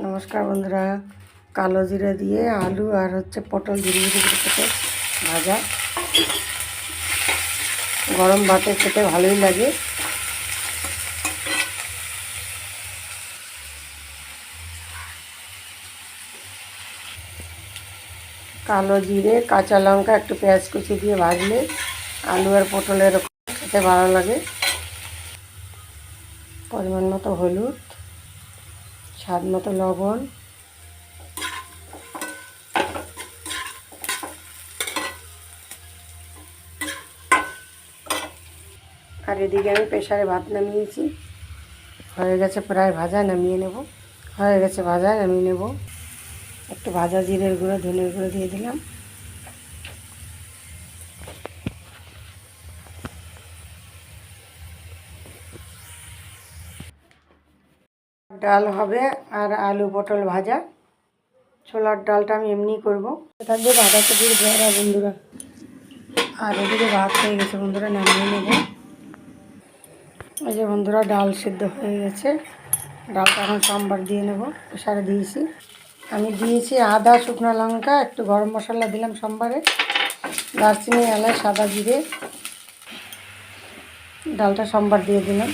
নমস্কার বন্ধুরা। কালো জিরে দিয়ে আলু আর হচ্ছে পটল ধীরে করে কেটে ভাজা। গরম ভাতে খেতে ভালোই লাগে। কালো জিরে, কাঁচা লঙ্কা, একটু পেঁয়াজ কুচি দিয়ে ভাজলে আলু আর পটলের খেতে ভালো লাগে। পরিমাণ মতো হলুদ। স্বাদ মতো লবণ। আর এদিকে আমি প্রেশারে ভাত নামিয়েছি। হয়ে গেছে প্রায় ভাজা, নামিয়ে নেব। হয়ে গেছে ভাজা, নামিয়ে নেব। একটু ভাজা জিরের গুঁড়ো, ধনের গুঁড়ো দিয়ে দিলাম। ডাল হবে আর আলু পটল ভাজা। ছোলার ডালটা আমি এমনি করব। থাকবে বাঁধাকপির বড়া বন্ধুরা। আর এদিকে ভাত হয়ে গেছে, বন্ধুরা, নামিয়ে নেব। ওই যে বন্ধুরা, ডাল সিদ্ধ হয়ে গেছে। ডালটা এখন সাম্বার দিয়ে নেব প্রেশারে দিয়েছি। আমি দিয়েছি আদা, শুকনো লঙ্কা, একটু গরম মশলা দিলাম সোমবারে। দারচিনি, এলাচ, সাদা জিরে। ডালটা সোমবার দিয়ে দিলাম।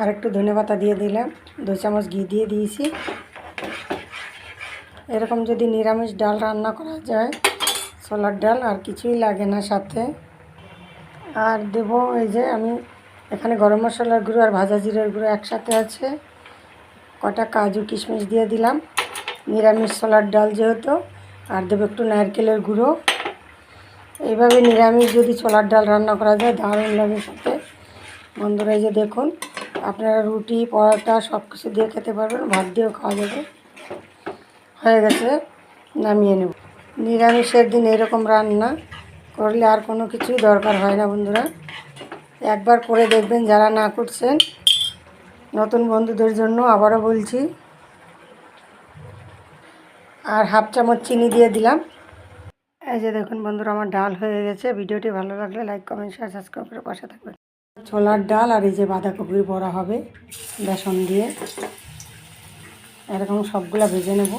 আর একটু ধনে পাতা দিয়ে দিলাম। দু চামচ ঘি দিয়ে দিয়েছি। এরকম যদি নিরামিষ ডাল রান্না করা যায়, ছোলার ডাল আর কিছুই লাগে না সাথে। আর দেব এই যে আমি এখানে গরম মশলার গুঁড়ো আর ভাজা জিরার গুঁড়ো একসাথে আছে। কটা কাজু কিশমিশ দিয়ে দিলাম। নিরামিষ ছোলার ডাল যেহেতু, আর দেবো একটু নারকেলের গুঁড়ো। এইভাবে নিরামিষ যদি ছোলার ডাল রান্না করা যায়, দারুণ লাগে সাথে বন্ধুরা এই যে দেখুন আপনারা রুটি, পরোটা সব কিছু দিয়ে খেতে পারবেন, ভাত দিয়েও খাওয়া যাবে। হয়ে গেছে, নামিয়ে নেব। নিরামিষের দিন এরকম রান্না করলে আর কোনো কিছুই দরকার হয় না বন্ধুরা। একবার করে দেখবেন যারা না করছেন। নতুন বন্ধুদের জন্য আবারও বলছি। আর হাফ চামচ চিনি দিয়ে দিলাম। এই যে দেখুন বন্ধুরা, আমার ডাল হয়ে গেছে। ভিডিওটি ভালো লাগলে লাইক, কমেন্ট শেয়ার সাবস্ক্রাইব করে পাশে থাকবেন। ছোলার ডাল আর এই যে বাঁধাকপির বড়া হবে, বেসন দিয়ে। এরকম সবগুলো ভেজে নেব।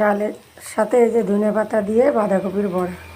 ডালের সাথে এই যে ধনে পাতা দিয়ে বাঁধাকপির বড়া।